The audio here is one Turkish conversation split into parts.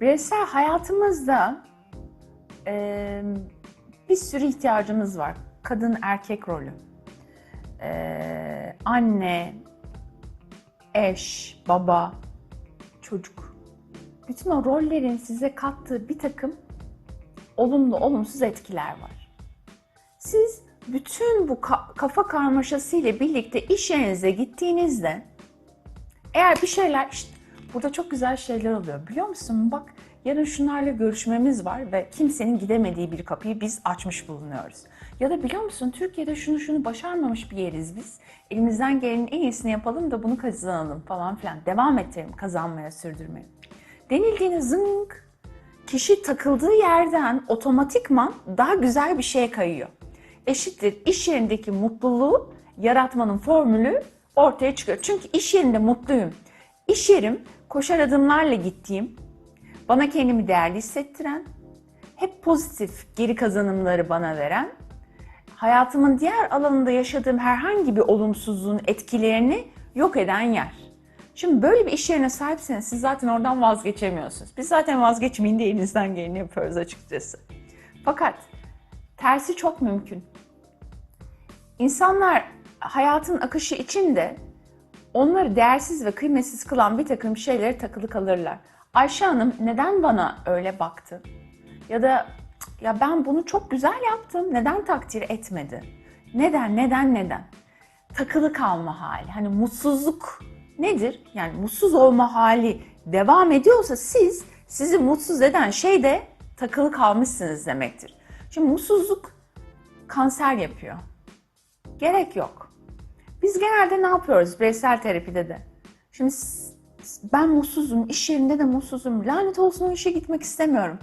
Bireysel hayatımızda e, bir sürü ihtiyacımız var. Kadın erkek rolü. E, anne, eş, baba, çocuk. Bütün o rollerin size kattığı bir takım olumlu olumsuz etkiler var. Siz bütün bu ka- kafa karmaşası ile birlikte iş yerinize gittiğinizde eğer bir şeyler işte burada çok güzel şeyler oluyor biliyor musun? Bak yarın şunlarla görüşmemiz var ve kimsenin gidemediği bir kapıyı biz açmış bulunuyoruz. Ya da biliyor musun Türkiye'de şunu şunu başarmamış bir yeriz biz. Elimizden gelenin en iyisini yapalım da bunu kazanalım falan filan. Devam ettirelim kazanmaya, sürdürmeye. Denildiğinde zınk kişi takıldığı yerden otomatikman daha güzel bir şeye kayıyor. Eşittir iş yerindeki mutluluğu yaratmanın formülü ortaya çıkıyor. Çünkü iş yerinde mutluyum. İş yerim koşar adımlarla gittiğim, bana kendimi değerli hissettiren, hep pozitif geri kazanımları bana veren, hayatımın diğer alanında yaşadığım herhangi bir olumsuzluğun etkilerini yok eden yer. Şimdi böyle bir iş yerine sahipseniz siz zaten oradan vazgeçemiyorsunuz. Biz zaten vazgeçmeyin diye elinizden geleni yapıyoruz açıkçası. Fakat tersi çok mümkün. İnsanlar hayatın akışı içinde onları değersiz ve kıymetsiz kılan bir takım şeylere takılı kalırlar. Ayşe Hanım neden bana öyle baktı? Ya da "Cık, ya ben bunu çok güzel yaptım. Neden takdir etmedi? Neden, neden, neden? Takılı kalma hali. Hani mutsuzluk nedir? Yani mutsuz olma hali devam ediyorsa siz sizi mutsuz eden şeyde takılı kalmışsınız demektir. Şimdi mutsuzluk kanser yapıyor. Gerek yok. Biz genelde ne yapıyoruz bireysel terapide de? Şimdi ben mutsuzum, iş yerinde de mutsuzum, lanet olsun o işe gitmek istemiyorum.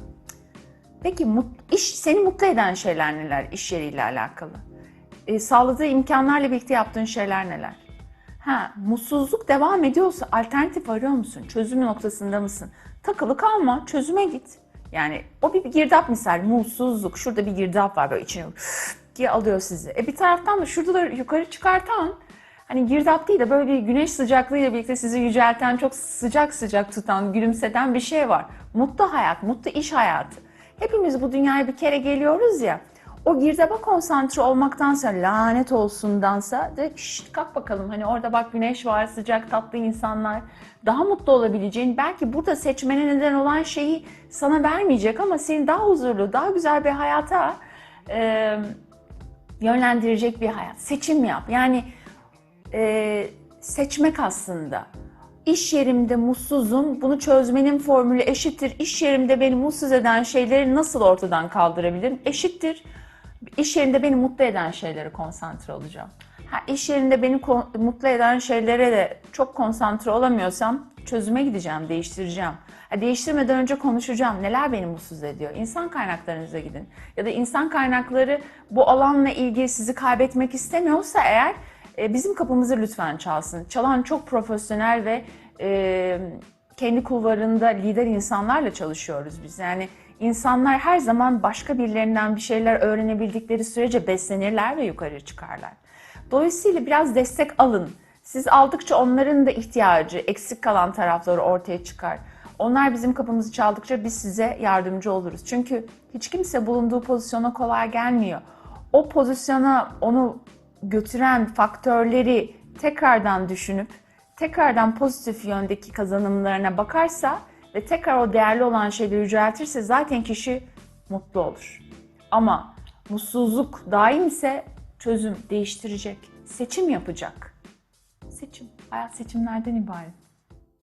Peki iş seni mutlu eden şeyler neler iş yeriyle alakalı? E, sağladığı imkanlarla birlikte yaptığın şeyler neler? Ha, mutsuzluk devam ediyorsa alternatif arıyor musun? Çözüm noktasında mısın? Takılı kalma, çözüme git. Yani o bir, bir girdap misal, mutsuzluk. Şurada bir girdap var böyle içine diye alıyor sizi. E bir taraftan da şurada da yukarı çıkartan hani girdap değil de böyle bir güneş sıcaklığıyla birlikte sizi yücelten, çok sıcak sıcak tutan, gülümseten bir şey var. Mutlu hayat, mutlu iş hayatı. Hepimiz bu dünyaya bir kere geliyoruz ya. O girdaba konsantre olmaktansa lanet olsundansa direkt "Şşt, kalk bakalım hani orada bak güneş var sıcak tatlı insanlar daha mutlu olabileceğin belki burada seçmene neden olan şeyi sana vermeyecek ama seni daha huzurlu daha güzel bir hayata e, yönlendirecek bir hayat seçim yap yani e, seçmek aslında. İş yerimde mutsuzum, bunu çözmenin formülü eşittir. İş yerimde beni mutsuz eden şeyleri nasıl ortadan kaldırabilirim? Eşittir. İş yerinde beni mutlu eden şeylere konsantre olacağım. Ha, iş yerinde beni mutlu eden şeylere de çok konsantre olamıyorsam çözüme gideceğim, değiştireceğim. Ha, değiştirmeden önce konuşacağım. Neler beni mutsuz ediyor? İnsan kaynaklarınıza gidin. Ya da insan kaynakları bu alanla ilgili sizi kaybetmek istemiyorsa eğer e, bizim kapımızı lütfen çalsın. Çalan çok profesyonel ve e, kendi kulvarında lider insanlarla çalışıyoruz biz. Yani insanlar her zaman başka birilerinden bir şeyler öğrenebildikleri sürece beslenirler ve yukarı çıkarlar. Dolayısıyla biraz destek alın. Siz aldıkça onların da ihtiyacı, eksik kalan tarafları ortaya çıkar. Onlar bizim kapımızı çaldıkça biz size yardımcı oluruz. Çünkü hiç kimse bulunduğu pozisyona kolay gelmiyor. O pozisyona onu götüren faktörleri tekrardan düşünüp tekrardan pozitif yöndeki kazanımlarına bakarsa ve tekrar o değerli olan şeyleri yüceltirse zaten kişi mutlu olur. Ama mutsuzluk daim ise çözüm değiştirecek, seçim yapacak. Seçim, hayat seçimlerden ibaret.